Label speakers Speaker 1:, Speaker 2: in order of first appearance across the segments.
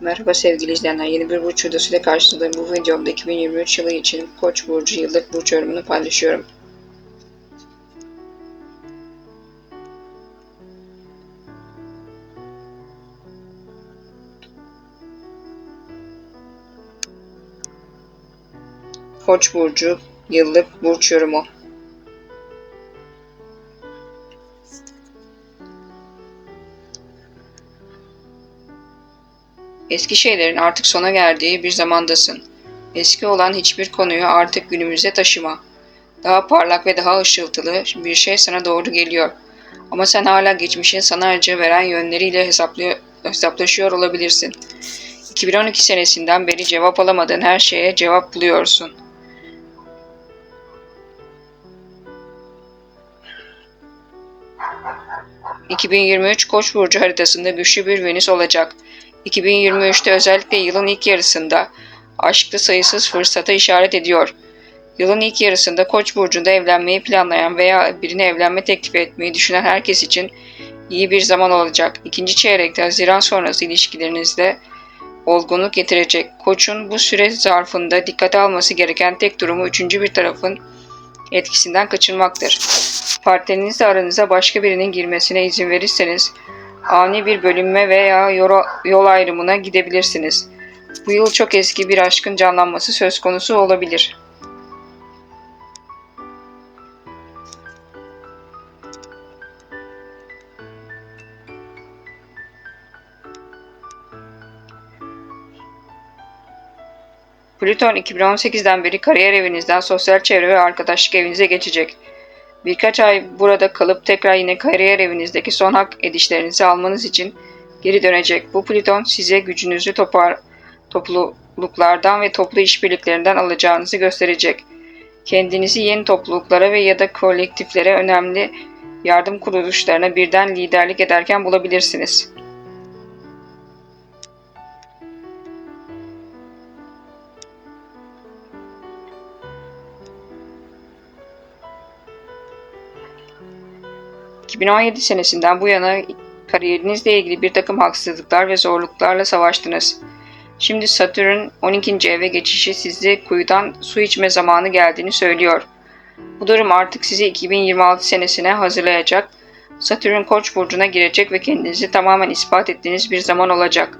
Speaker 1: Merhaba sevgili izleyenler. Yeni bir burç videosuyla karşınızdayım. Bu videomda 2023 yılı için Koç burcu yıllık burç yorumunu paylaşıyorum. Koç burcu yıllık burç yorumu. Eski şeylerin artık sona geldiği bir zamandasın. Eski olan hiçbir konuyu artık günümüze taşıma. Daha parlak ve daha ışıltılı bir şey sana doğru geliyor. Ama sen hala geçmişin sana acı veren yönleriyle hesaplaşıyor olabilirsin. 2012 senesinden beri cevap alamadığın her şeye cevap buluyorsun. ...2023 Koç burcu haritasında güçlü bir Venüs olacak. 2023'te özellikle yılın ilk yarısında aşkta sayısız fırsata işaret ediyor. Yılın ilk yarısında Koç burcunda evlenmeyi planlayan veya birine evlenme teklif etmeyi düşünen herkes için iyi bir zaman olacak. İkinci çeyrekte Haziran sonrası ilişkilerinizde olgunluk getirecek. Koç'un bu süre zarfında dikkate alması gereken tek durumu üçüncü bir tarafın etkisinden kaçınmaktır. Partnerinizle aranıza başka birinin girmesine izin verirseniz ani bir bölünme veya yol, ayrımına gidebilirsiniz. Bu yıl çok eski bir aşkın canlanması söz konusu olabilir. Plüton 2018'den beri kariyer evinizden sosyal çevre ve arkadaşlık evinize geçecek. Birkaç ay burada kalıp tekrar yine kariyer evinizdeki son hak edişlerinizi almanız için geri dönecek. Bu Plüton size gücünüzü topar, topluluklardan ve toplu işbirliklerinden alacağınızı gösterecek. Kendinizi yeni topluluklara ve ya da kolektiflere önemli yardım kuruluşlarına birden liderlik ederken bulabilirsiniz. ...2017 senesinden bu yana kariyerinizle ilgili bir takım haksızlıklar ve zorluklarla savaştınız. Şimdi Satürn 12. eve geçişi sizi kuyudan su içme zamanı geldiğini söylüyor. Bu durum artık sizi 2026 senesine hazırlayacak. Satürn Koç burcuna girecek ve kendinizi tamamen ispat ettiğiniz bir zaman olacak.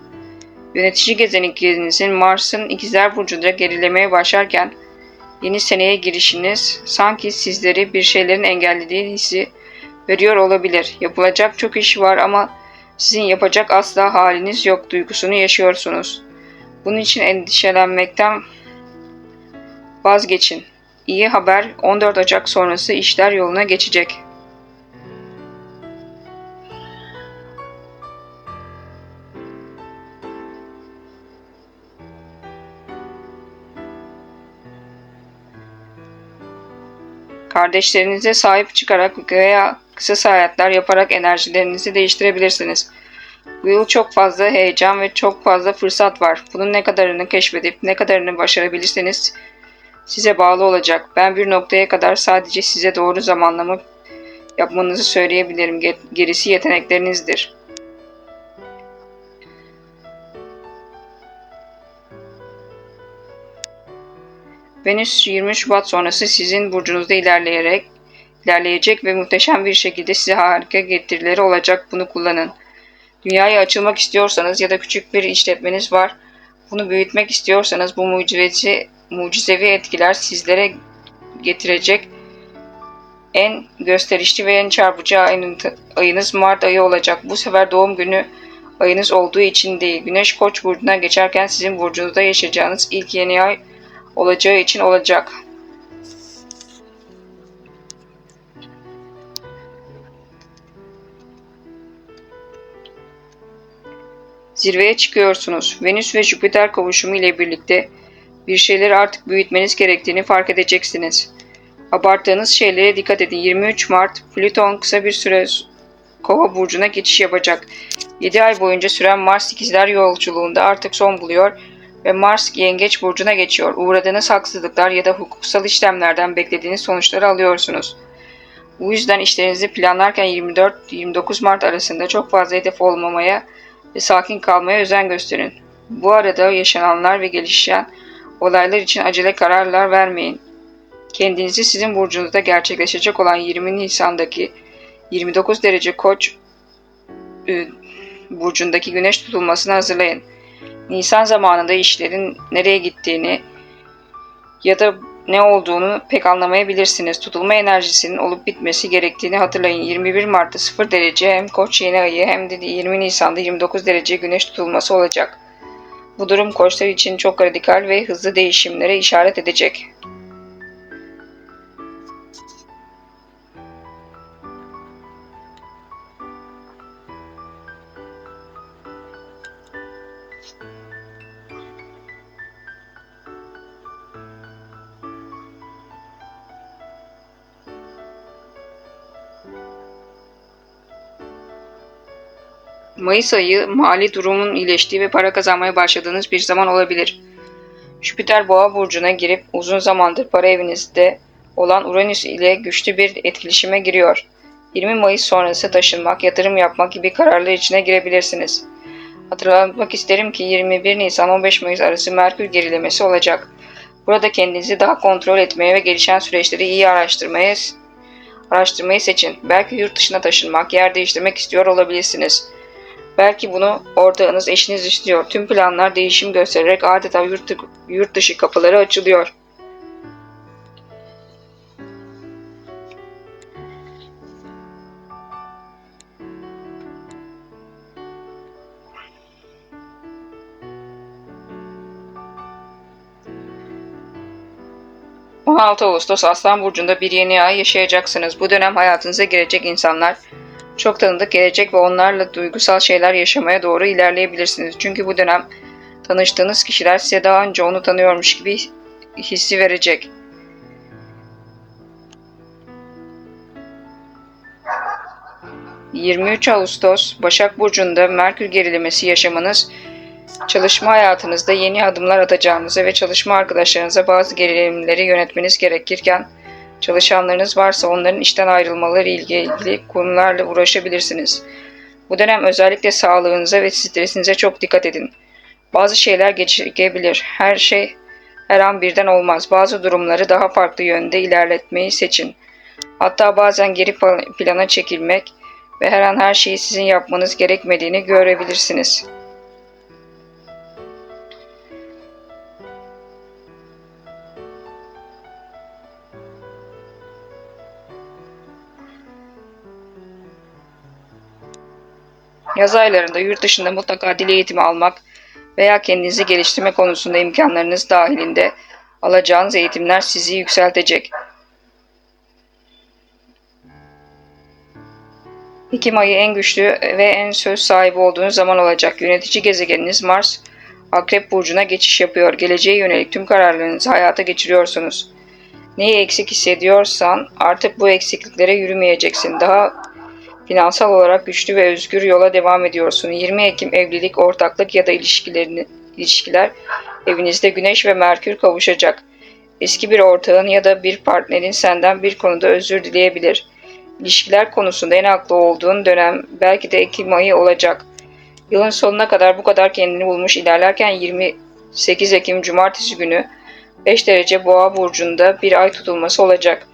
Speaker 1: Yönetici gezegeninizin Mars'ın ikizler burcunda gerilemeye başlarken yeni seneye girişiniz sanki sizleri bir şeylerin engellediği hissi veriyor olabilir. Yapılacak çok iş var ama sizin yapacak asla haliniz yok duygusunu yaşıyorsunuz. Bunun için endişelenmekten vazgeçin. İyi haber 14 Ocak sonrası işler yoluna geçecek. Kardeşlerinize sahip çıkarak veya kısa seyahatler yaparak enerjilerinizi değiştirebilirsiniz. Bu yıl çok fazla heyecan ve çok fazla fırsat var. Bunun ne kadarını keşfedip ne kadarını başarabilirseniz size bağlı olacak. Ben bir noktaya kadar sadece size doğru zamanlama yapmanızı söyleyebilirim. Gerisi yeteneklerinizdir. Venüs 20 Şubat sonrası sizin burcunuzda ilerleyerek ilerleyecek ve muhteşem bir şekilde size harika getirileri olacak. Bunu kullanın. Dünyaya açılmak istiyorsanız ya da küçük bir işletmeniz var. Bunu büyütmek istiyorsanız bu mucizevi, mucizevi etkiler sizlere getirecek en gösterişli ve en çarpıcı ayınız Mart ayı olacak. Bu sefer doğum günü ayınız olduğu için değil. Güneş Koç burcuna geçerken sizin burcunuzda yaşayacağınız ilk yeni ay olacağı için olacak. Zirveye çıkıyorsunuz. Venüs ve Jüpiter kavuşumu ile birlikte bir şeyleri artık büyütmeniz gerektiğini fark edeceksiniz. Abarttığınız şeylere dikkat edin. 23 Mart Plüton kısa bir süre Kova burcuna geçiş yapacak. 7 ay boyunca süren Mars ikizler yolculuğunda artık son buluyor ve Mars yengeç burcuna geçiyor. Uğradığınız haksızlıklar ya da hukuksal işlemlerden beklediğiniz sonuçları alıyorsunuz. Bu yüzden işlerinizi planlarken 24-29 Mart arasında çok fazla hedef olmamaya ve sakin kalmaya özen gösterin. Bu arada yaşananlar ve gelişen olaylar için acele kararlar vermeyin. Kendinizi sizin burcunuzda gerçekleşecek olan 20 Nisan'daki 29 derece Koç e, burcundaki güneş tutulmasına hazırlayın. Nisan zamanında işlerin nereye gittiğini ya da ne olduğunu pek anlamayabilirsiniz. Tutulma enerjisinin olup bitmesi gerektiğini hatırlayın. 21 Mart'ta 0 derece hem Koç yeni ayı hem de 20 Nisan'da 29 derece güneş tutulması olacak. Bu durum koçlar için çok radikal ve hızlı değişimlere işaret edecek. Mayıs ayı mali durumun iyileştiği ve para kazanmaya başladığınız bir zaman olabilir. Jüpiter boğa burcuna girip uzun zamandır para evinizde olan Uranüs ile güçlü bir etkileşime giriyor. 20 Mayıs sonrası taşınmak, yatırım yapmak gibi kararlar içine girebilirsiniz. Hatırlatmak isterim ki 21 Nisan 15 Mayıs arası Merkür gerilemesi olacak. Burada kendinizi daha kontrol etmeye ve gelişen süreçleri iyi araştırmaya araştırmayı seçin. Belki yurt dışına taşınmak, yer değiştirmek istiyor olabilirsiniz. Belki bunu ortağınız, eşiniz istiyor. Tüm planlar değişim göstererek adeta yurt, yurt dışı kapıları açılıyor. ...16 Ağustos Aslan Burcu'nda bir yeni ay yaşayacaksınız. Bu dönem hayatınıza girecek insanlar çok tanıdık gelecek ve onlarla duygusal şeyler yaşamaya doğru ilerleyebilirsiniz. Çünkü bu dönem tanıştığınız kişiler size daha önce onu tanıyormuş gibi hissi verecek. ...23 Ağustos Başak Burcu'nda Merkür gerilemesi yaşamanız... ...çalışma hayatınızda yeni adımlar atacağınızı ve çalışma arkadaşlarınıza bazı gerilimleri yönetmeniz gerekirken... Çalışanlarınız varsa onların işten ayrılmaları ile ilgili konularla uğraşabilirsiniz. Bu dönem özellikle sağlığınıza ve stresinize çok dikkat edin. Bazı şeyler geçebilir. Her şey her an birden olmaz. Bazı durumları daha farklı yönde ilerletmeyi seçin. Hatta bazen geri plana çekilmek ve her an her şeyi sizin yapmanız gerekmediğini görebilirsiniz.'' Yaz aylarında yurt dışında mutlaka dil eğitimi almak veya kendinizi geliştirme konusunda imkanlarınız dahilinde alacağınız eğitimler sizi yükseltecek. Ekim ayı en güçlü ve en söz sahibi olduğunuz zaman olacak. Yönetici gezegeniniz Mars, Akrep Burcu'na geçiş yapıyor. Geleceğe yönelik tüm kararlarınızı hayata geçiriyorsunuz. Neyi eksik hissediyorsan artık bu eksikliklere yürümeyeceksin. Daha Finansal olarak güçlü ve özgür yola devam ediyorsun. 20 Ekim evlilik, ortaklık ya da ilişkilerini, ilişkiler evinizde Güneş ve Merkür kavuşacak. Eski bir ortağın ya da bir partnerin senden bir konuda özür dileyebilir. İlişkiler konusunda en haklı olduğun dönem belki de Ekim ayı olacak. Yılın sonuna kadar bu kadar kendini bulmuş ilerlerken 28 Ekim Cumartesi günü 5 derece boğa burcunda bir ay tutulması olacak.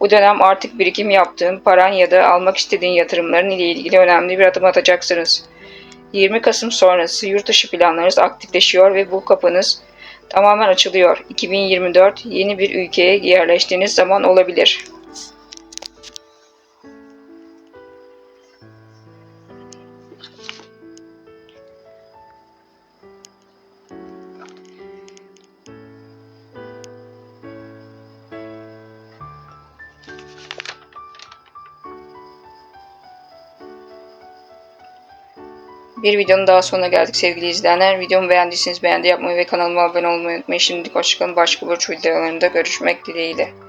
Speaker 1: Bu dönem artık birikim yaptığın, paran ya da almak istediğin yatırımların ile ilgili önemli bir adım atacaksınız. 20 Kasım sonrası yurt dışı planlarınız aktifleşiyor ve bu kapınız tamamen açılıyor. 2024 yeni bir ülkeye yerleştiğiniz zaman olabilir. Bir videonun daha sonuna geldik sevgili izleyenler. Videomu beğendiyseniz beğendi yapmayı ve kanalıma abone olmayı unutmayın. Şimdilik hoşçakalın. Başka burç videolarında görüşmek dileğiyle.